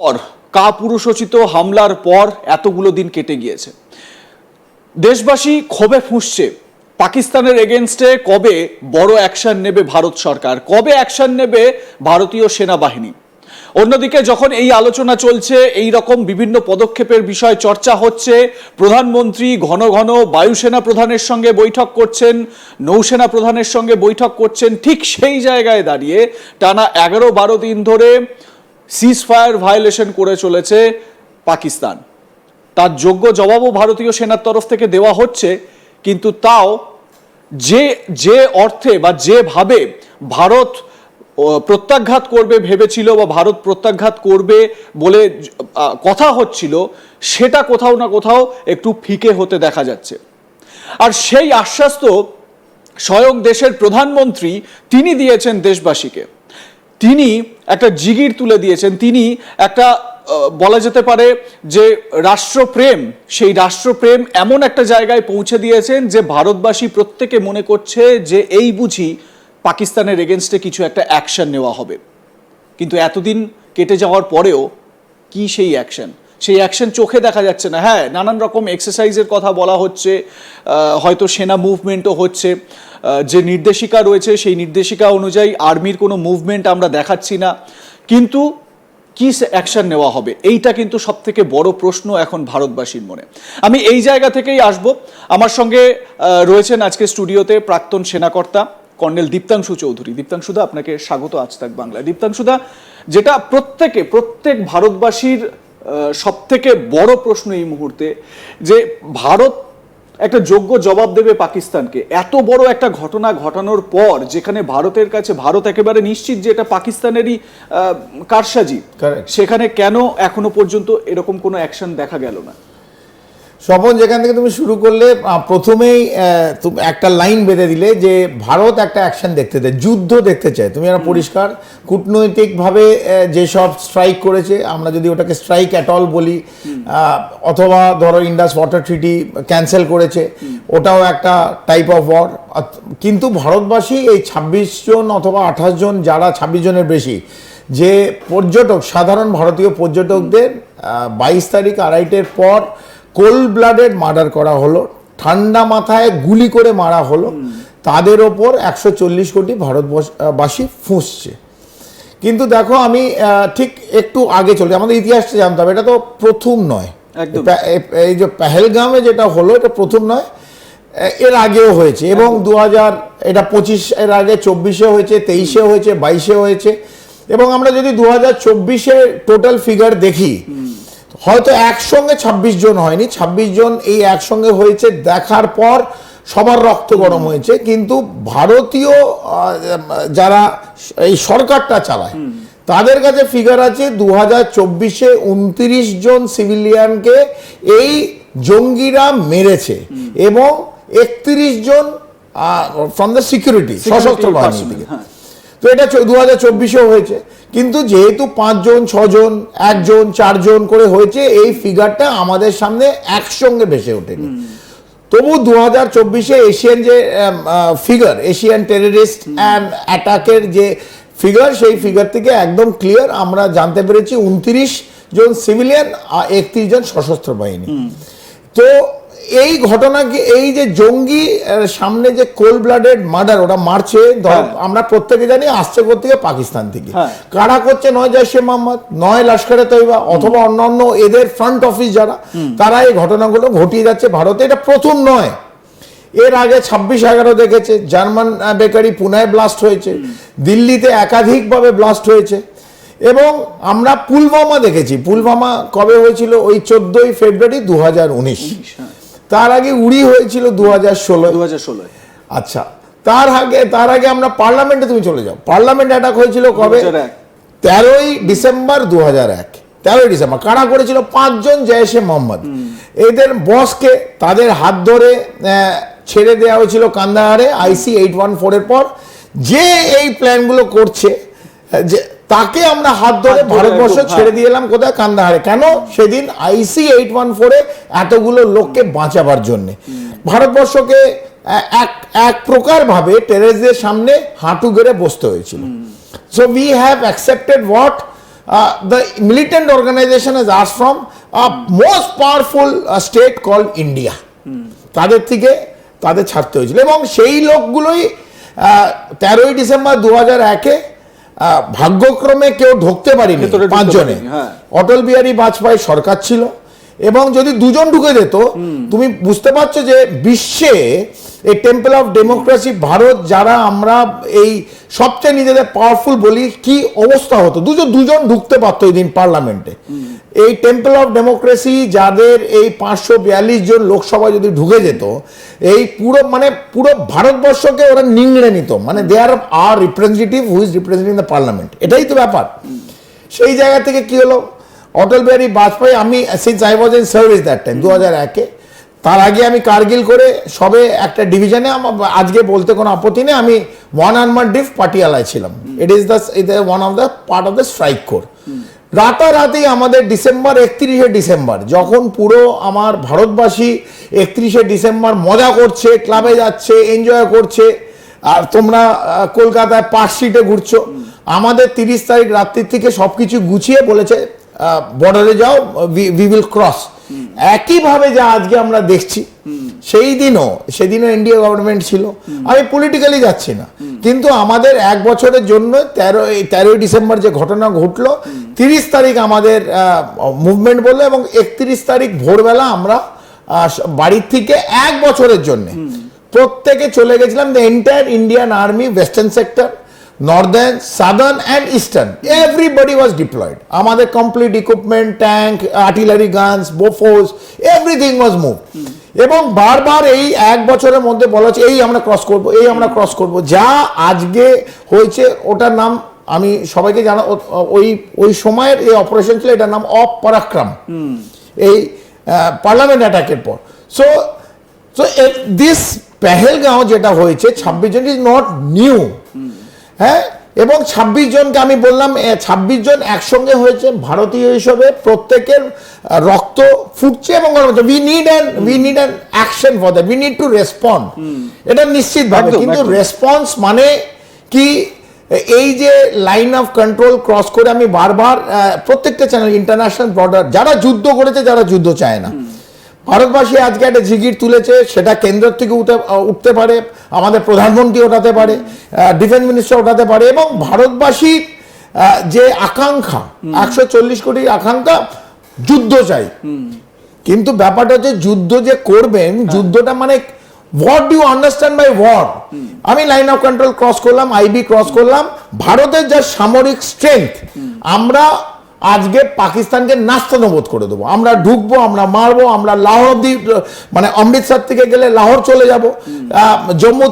পর, কাপুরুষোচিত হামলার পর এতগুলো দিন কেটে গিয়েছে। দেশবাসী ক্ষোভে ফুঁসছে। পাকিস্তানের এগেনস্টে কবে বড় অ্যাকশন নেবে ভারত সরকার? কবে অ্যাকশন নেবে ভারতীয় সেনাবাহিনী? অন্যদিকে, যখন এই আলোচনা চলছে, এই রকম বিভিন্ন পদক্ষেপের বিষয় চর্চা হচ্ছে, প্রধানমন্ত্রী ঘন ঘন বায়ুসেনা প্রধানের সঙ্গে বৈঠক করছেন, নৌসেনা প্রধানের সঙ্গে বৈঠক করছেন, ঠিক সেই জায়গায় দাঁড়িয়ে টানা এগারো বারো দিন ধরে সিজ ফায়ার ভায়োলেশন করে চলেছে পাকিস্তান। তার যোগ্য জবাবও ভারতীয় সেনার তরফ থেকে দেওয়া হচ্ছে, কিন্তু তাও যে যে অর্থে বা যেভাবে ভারত প্রত্যাঘাত করবে ভেবেছিল বা ভারত প্রত্যাঘাত করবে বলে কথা হচ্ছিল, সেটা কোথাও না কোথাও একটু ফিকে হতে দেখা যাচ্ছে। আর সেই আশ্বাস তো স্বয়ং দেশের প্রধানমন্ত্রী, তিনি দিয়েছেন দেশবাসীকে। তিনি একটা জিগির তুলে দিয়েছেন। তিনি একটা বলা যেতে পারে যে রাষ্ট্রপ্রেম, সেই রাষ্ট্রপ্রেম এমন একটা জায়গায় পৌঁছে দিয়েছেন যে ভারতবাসী প্রত্যেকে মনে করছে যে এই বুঝি পাকিস্তানের এগেনস্টে কিছু একটা অ্যাকশন নেওয়া হবে। কিন্তু এতদিন কেটে যাওয়ার পরেও কি সেই অ্যাকশন সেই অ্যাকশন চোখে দেখা যাচ্ছে না। হ্যাঁ নানান রকম এক্সারসাইজের কথা বলা হচ্ছে হয়তো সেনা মুভমেন্টও হচ্ছে যে নির্দেশিকা রয়েছে সেই নির্দেশিকা অনুযায়ী আর্মির কোনো মুভমেন্ট আমরা দেখাচ্ছি না। কিন্তু কি অ্যাকশন নেওয়া হবে? এইটা কিন্তু সব থেকে বড় প্রশ্ন এখন ভারতবাসীর মনে। আমি এই জায়গা থেকেই আসব। আমার সঙ্গে রয়েছেন আজকে স্টুডিওতে প্রাক্তন সেনাকর্তা কর্নেল দীপ্তাংশু চৌধুরী। দীপ্তাংশুদা, আপনাকে স্বাগত আজ তাক বাংলায়। দীপ্তাংশুদা, যেটা প্রত্যেকে, প্রত্যেক ভারতবাসীর সব থেকে বড় প্রশ্ন এই মুহূর্তে যে ভারত একটা যোগ্য জবাব দেবে পাকিস্তানকে। এত বড় একটা ঘটনা ঘটানোর পর যেখানে ভারতের কাছে ভারত একেবারে নিশ্চিত যে এটা পাকিস্তানেরই কারসাজি সেখানে কেন এখনও পর্যন্ত এরকম কোনো অ্যাকশন দেখা গেল না? স্বপন যেখান থেকে তুমি শুরু করলে প্রথমেই তুমি একটা লাইন বেঁধে দিলে যে ভারত একটা অ্যাকশন দেখতে চায় যুদ্ধ দেখতে চায়। তুমি একটা পরিষ্কার কূটনৈতিকভাবে যেসব স্ট্রাইক করেছে আমরা যদি ওটাকে স্ট্রাইক অ্যাট অল বলি অথবা ধরো ইন্ডাস ওয়াটার ট্রিটি ক্যান্সেল করেছে ওটাও একটা টাইপ অফ ওয়ার কিন্তু ভারতবাসী এই ছাব্বিশ জন অথবা আঠাশ জন যারা ছাব্বিশ জনের বেশি যে পর্যটক সাধারণ ভারতীয় পর্যটকদের বাইশ তারিখ আড়াইটের পর কোল্ড ব্লাডেড মার্ডার করা হলো ঠান্ডা মাথায় গুলি করে মারা হলো তাদের ওপর একশো চল্লিশ কোটি ভারতবাসী ফুঁসছে। কিন্তু দেখো আমি ঠিক একটু আগে চলে আমাদের ইতিহাসটা জানতে হবে এটা তো প্রথম নয়। এই যে পেহেলগামে যেটা হলো এটা প্রথম নয় এর আগেও হয়েছে এবং দু হাজার এটা পঁচিশ এর আগে চব্বিশে হয়েছে তেইশে হয়েছে বাইশে হয়েছে। এবং আমরা যদি দু হাজার চব্বিশে টোটাল ফিগার দেখি হয়তো একসঙ্গে ছাব্বিশ জন হয়নি ছাব্বিশ জন এই একসঙ্গে হয়েছে দেখার পর সবার রক্ত গরম হয়েছে। কিন্তু ভারতীয় যারা এই সরকারটা চালায় তাদের কাছে ফিগার আছে দু হাজার চব্বিশে উনত্রিশ জন সিভিলিয়ানকে এই জঙ্গিরা মেরেছে এবং একত্রিশ জন ফ্রম দ্য সিকিউরিটি সশস্ত্র বাহিনী থেকে। হ্যাঁ। তো এটা দু হাজার চব্বিশেও হয়েছে। কিন্তু যেহেতু পাঁচজন ছজন একজন চারজন করে হয়েছে এই ফিগারটা আমাদের সামনে একসঙ্গে ভেসে ওঠেনি। তবু দু হাজার চব্বিশে এশিয়ান যে ফিগার এশিয়ান টেররিস্ট অ্যান্ড অ্যাটাকের যে ফিগার সেই ফিগার থেকে একদম ক্লিয়ার আমরা জানতে পেরেছি উনত্রিশ জন সিভিলিয়ান একত্রিশ জন সশস্ত্র বাহিনী। তো এই ঘটনাকে এই যে জঙ্গি সামনে যে কোল ব্লাডেড মার্ডার ওটা মারছে হ্যাঁ। আমরা প্রত্যেকে জানি আসছে থেকে? পাকিস্তান থেকে। হ্যাঁ। কারা করছে? নয় জয়শে মোহাম্মদ নয় লস্করে তৈবা অথবা অন্যান্য এদের ফ্রন্ট অফিস যারা তারা এই ঘটনাগুলো ঘটিয়ে যাচ্ছে ভারতে। এটা প্রথম নয়। এর আগে ছাব্বিশ এগারো দেখেছে জার্মান বেকারি পুনায় ব্লাস্ট হয়েছে দিল্লিতে একাধিকভাবে ব্লাস্ট হয়েছে। এবং আমরা পুলওয়ামা দেখেছি। পুলওয়ামা কবে হয়েছিল? ওই চোদ্দই ফেব্রুয়ারি দু হাজার উনিশ হ্যাঁ। তার আগে উড়ি হয়েছিল দু হাজার ষোলো। দু হাজার ষোলোয় আচ্ছা তার আগে তার আগে আমরা পার্লামেন্টে তুমি চলে যাও। পার্লামেন্ট অ্যাটাক হয়েছিল কবে? তেরোই ডিসেম্বর দু হাজার এক। তেরোই ডিসেম্বর কারা করেছিল? পাঁচজন জয়সে মোহাম্মদ। এদের বসকে তাদের হাত ধরে ছেড়ে দেওয়া হয়েছিল কান্দাহারে আইসি এইট ওয়ান ফোরের পর। যে এই প্ল্যানগুলো করছে যে তাকে আমরা হাত ধরে ভারতবর্ষ হ্যাঁ। ছেড়ে দিয়ে এলাম কোথায়? কান্দাহারে। কেন? সেদিন আইসি এইট ওয়ান ফোরে এতগুলো লোককে বাঁচাবার জন্যে। ভারতবর্ষকে এক এক প্রকার ভাবে টেরেসদের সামনে হাঁটু গেড়ে বসতে হয়েছিল। So we have accepted what the militant organisation has asked from most powerful uh, state called তাদের থেকে তাদের ছাড়তে হয়েছিল। এবং সেই লোকগুলোই তেরোই ডিসেম্বর দু হাজার একে ভাগ্যক্রমে কেউ ঢুকতে পারিনি পাঁচজনে হ্যাঁ। অটল বিহারী বাজপেয়ী সরকার ছিল এবং যদি দুজন ঢুকে যেত তুমি বুঝতে পারছ যে বিশ্বে এই টেম্পল অফ ডেমোক্রেসি ভারত যারা আমরা এই সবচেয়ে নিজেদের পাওয়ারফুল বলি কি অবস্থা হতো? দুজন দুজন ঢুকতে পারতো এই দিন পার্লামেন্টে এই টেম্পল অফ ডেমোক্রেসি যাদের এই পাঁচশো বিয়াল্লিশ জন লোকসভায় যদি ঢুকে যেত এই পুরো মানে পুরো ভারতবর্ষকে ওরা নিংড়ে নিত। মানে they are are representative who is representing the parliament এটাই তো ব্যাপার। সেই জায়গা থেকে কি হলো? অটল বিহারী বাজপেয়ী আমি since I was in service that time দু হাজার একে তার আগে আমি কার্গিল করে সবে একটা ডিভিশনে আজকে বলতে কোনো আপত্তি নেই, আমি ওয়ান আনমার ডিফ পাটিয়ালায় ছিলাম। It is the one of the part of the strike corps রাতারাতি আমাদের ডিসেম্বর একত্রিশে ডিসেম্বর, যখন পুরো আমার ভারতবাসী একত্রিশে ডিসেম্বর মজা করছে, ক্লাবে যাচ্ছে এনজয় করছে, আর তোমরা কলকাতায় পার্ক সিটে ঘুরছো। আমাদের তিরিশ তারিখ রাত্রির থেকে সবকিছু গুছিয়ে বলেছে বর্ডারে যাও উই উইল ক্রস একইভাবে যা আজকে আমরা দেখছি, সেই দিনও, সেদিনও ইন্ডিয়া গভর্নমেন্ট ছিল। আমি পলিটিক্যালি যাচ্ছি না। কিন্তু আমাদের এক বছরের জন্য তেরো তেরোই ডিসেম্বর যে ঘটনা ঘটলো, তিরিশ তারিখ আমাদের মুভমেন্ট বলল এবং একত্রিশ তারিখ ভোরবেলা আমরা বাড়ির থেকে এক বছরের জন্য প্রত্যেকে চলে গেছিলাম the entire Indian army western sector northern southern and eastern everybody was deployed আমাদের complete equipment tank artillery guns Bofors everything was move এবং বারবার এই এক বছরের মধ্যে বলা হচ্ছে এই আমরা ক্রস করব এই আমরা ক্রস করব। যা আজকে হয়েছে ওটার নাম আমি সবাইকে জানা ওই ওই সময়ের এই অপারেশন ছিল এটার নাম অপরাক্রম। এই পার্লামেন্ট অ্যাটাকের পর। সো সো দিস পেহেলগাঁও যেটা হয়েছে ছাব্বিশ জন ইজ নট নিউ হ্যাঁ? এবং ছাব্বিশ জনকে আমি বললাম ছাব্বিশ জন একসঙ্গে হয়েছে ভারতীয় হিসেবে প্রত্যেকের রক্ত ফুটছে এবং we need an we need an action for that we need to respond এটা নিশ্চিতভাবে কিন্তু রেসপন্স মানে কি এই যে লাইন অফ কন্ট্রোল ক্রস করে আমি বারবার প্রত্যেকটা চ্যানেল ইন্টারন্যাশনাল বর্ডার যারা যুদ্ধ করেছে যারা যুদ্ধ চায় না। ভারতবাসী আজকে একটা জিগির তুলেছে সেটা কেন্দ্র থেকে উঠে উঠতে পারে আমাদের প্রধানমন্ত্রী ওঠাতে পারে ডিফেন্স মিনিস্টার ওঠাতে পারে এবং ভারতবাসীর যে আকাঙ্ক্ষা একশো চল্লিশ কোটির আকাঙ্ক্ষা যুদ্ধ চাই। কিন্তু ব্যাপারটা হচ্ছে যুদ্ধ যে করবেন যুদ্ধটা মানে what do understand by war আমি লাইন অফ কন্ট্রোল ক্রস করলাম আইবি ক্রস করলাম ভারতের যা সামরিক স্ট্রেংথ আমরা আজকে পাকিস্তানকে নাস্তানবোধ করে দেবো। আমরা ঢুকবো, আমরা মারবো, আমরা লাহোর অব্দি মানে অমৃতসর থেকে গেলে লাহোর চলে যাব। জম্মু